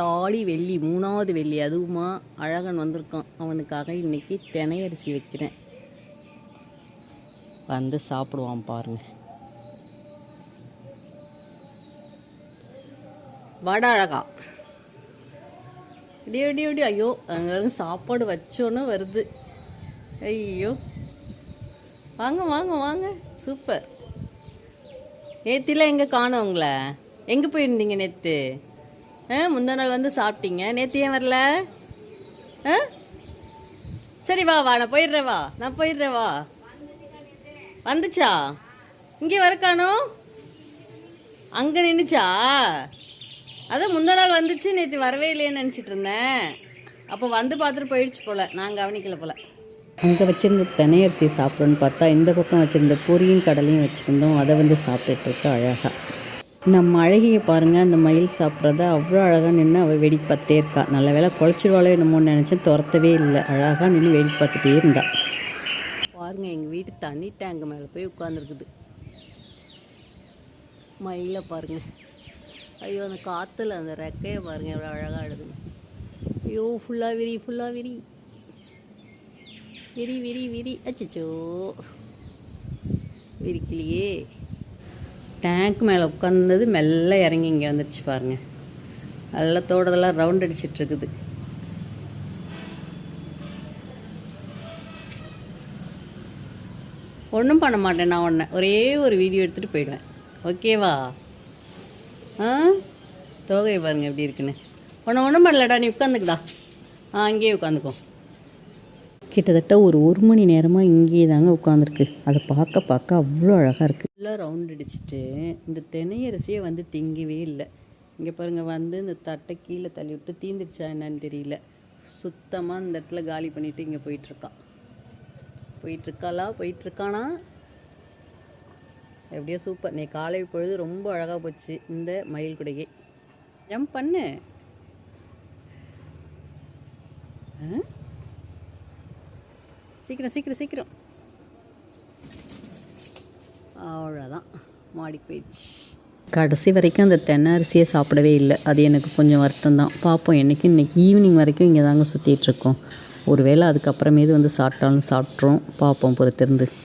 ஆடி வெள்ளி மூணாவது வெள்ளி அதுவுமா அழகன் வந்திருக்கான். அவனுக்காக இன்னைக்கு தினை அரிசி வைக்கிறேன். வந்து சாப்பிடுவான் பாருங்க. வட அழகா. இடி இடி இடி. ஐயோ அங்கே சாப்பாடு வச்சோன்னு வருது. ஐயோ. வாங்க வாங்க வாங்க. சூப்பர். நேத்திலாம் எங்கே காணோம் உங்களை எங்கே போயிருந்தீங்க நேற்று முந்தா நாள் வந்து சாப்பிட்டீங்க. நேற்று ஏன் வரல? ஆ? சரி வா வா நான் போயிடுறேன் வா. நான் போயிடுறேன் வா. வந்துச்சா? இங்கே வர அங்கே நின்றுச்சா அதான் முந்தா நாள் வந்துச்சு நேற்று வரவே இல்லையேன்னு நினச்சிட்டு இருந்தேன். அப்போ வந்து பார்த்துட்டு போயிடுச்சு போல். நான் கவனிக்கல போல். அங்கே வச்சுருந்த தினையரிசி சாப்பிடணும்னு பார்த்தா இந்த பக்கம் வச்சுருந்த பொரியும் கடலையும் வச்சுருந்தோம். அதை வந்து சாப்பிட்டுட்டு இருக்கு அழகாக நம்ம அழகியை பாருங்கள் அந்த மயில் சாப்பிட்றத அவ்வளோ அழகாக நின்று அவள் வெடி பார்த்துட்டே இருக்கா. நல்ல வேலை குழச்சிருவாளோ என்னமோன்னு நினச்சேன் துரத்தவே இல்லை. அழகாக நின்று வெடி பார்த்துட்டே இருந்தா. பாருங்கள் எங்கள் வீட்டு தண்ணி டேங்கு மேலே போய் உட்காந்துருக்குது மயிலை பாருங்க. ஐயோ அந்த காற்றுல அந்த ரெக்கையை பாருங்கள் எவ்வளோ அழகாக ஆடுதுன்னு ஐயோ ஃபுல்லாக விரி ஃபுல்லாக விரி. விரி விரி விரி. அச்சோ விரிக்கலையே. டேங்க் மேலே உட்காந்தது மெல்ல இறங்கி இங்கே வந்துடுச்சு பாருங்க. நல்ல தோட்டத்தெல்லாம் ரவுண்ட் அடிச்சிட்ருக்குது ஒன்றும் பண்ண மாட்டேன் நான் ஒன்று ஒரே ஒரு வீடியோ எடுத்துகிட்டு போயிடுவேன். ஓகேவா ஆ? தோகையை பாருங்கள் எப்படி இருக்குன்னு. ஒன்று ஒன்றும் பண்ணலடா நீ உட்காந்துக்கடா ஆ அங்கேயே உட்காந்துக்கோ. கிட்டத்தட்ட ஒரு ஒரு மணி நேரமாக இங்கேயே தாங்க உட்காந்துருக்கு அதை பார்க்க பார்க்க அவ்வளோ அழகாக இருக்குது ஃபுல்லாக ரவுண்ட் அடிச்சுட்டு இந்த தினையரிசியே வந்து திங்கவே இல்லை. இங்கே பாருங்கள் வந்து இந்த தட்டை கீழே தள்ளி விட்டு தீந்துருச்சா என்னன்னு தெரியல. சுத்தமாக இந்த இடத்துல காலி பண்ணிவிட்டு இங்கே போயிட்டுருக்கான். போயிட்டுருக்காளா? போயிட்டுருக்கானா? எப்படியோ சூப்பர் நீ காலை பொழுது ரொம்ப அழகாக போச்சு இந்த மயில் குடையே. ஜம்ப் பண்ணு? ஆ? சீக்கிரம் சீக்கிரம் சீக்கிரம். அவ்வளோதான் மாடி போயிடுச்சு. கடைசி வரைக்கும் அந்த தென்னை அரிசியை சாப்பிடவே இல்லை. அது எனக்கு கொஞ்சம் வருத்தம் தான் பார்ப்போம் என்றைக்கும் இன்றைக்கி ஈவினிங் வரைக்கும் இங்கே தாங்க சுற்றிட்டுருக்கோம் ஒருவேளை அதுக்கப்புறமேது வந்து சாப்பிட்டாலும் சாப்பிட்றோம் பார்ப்போம் பொறுத்திருந்து.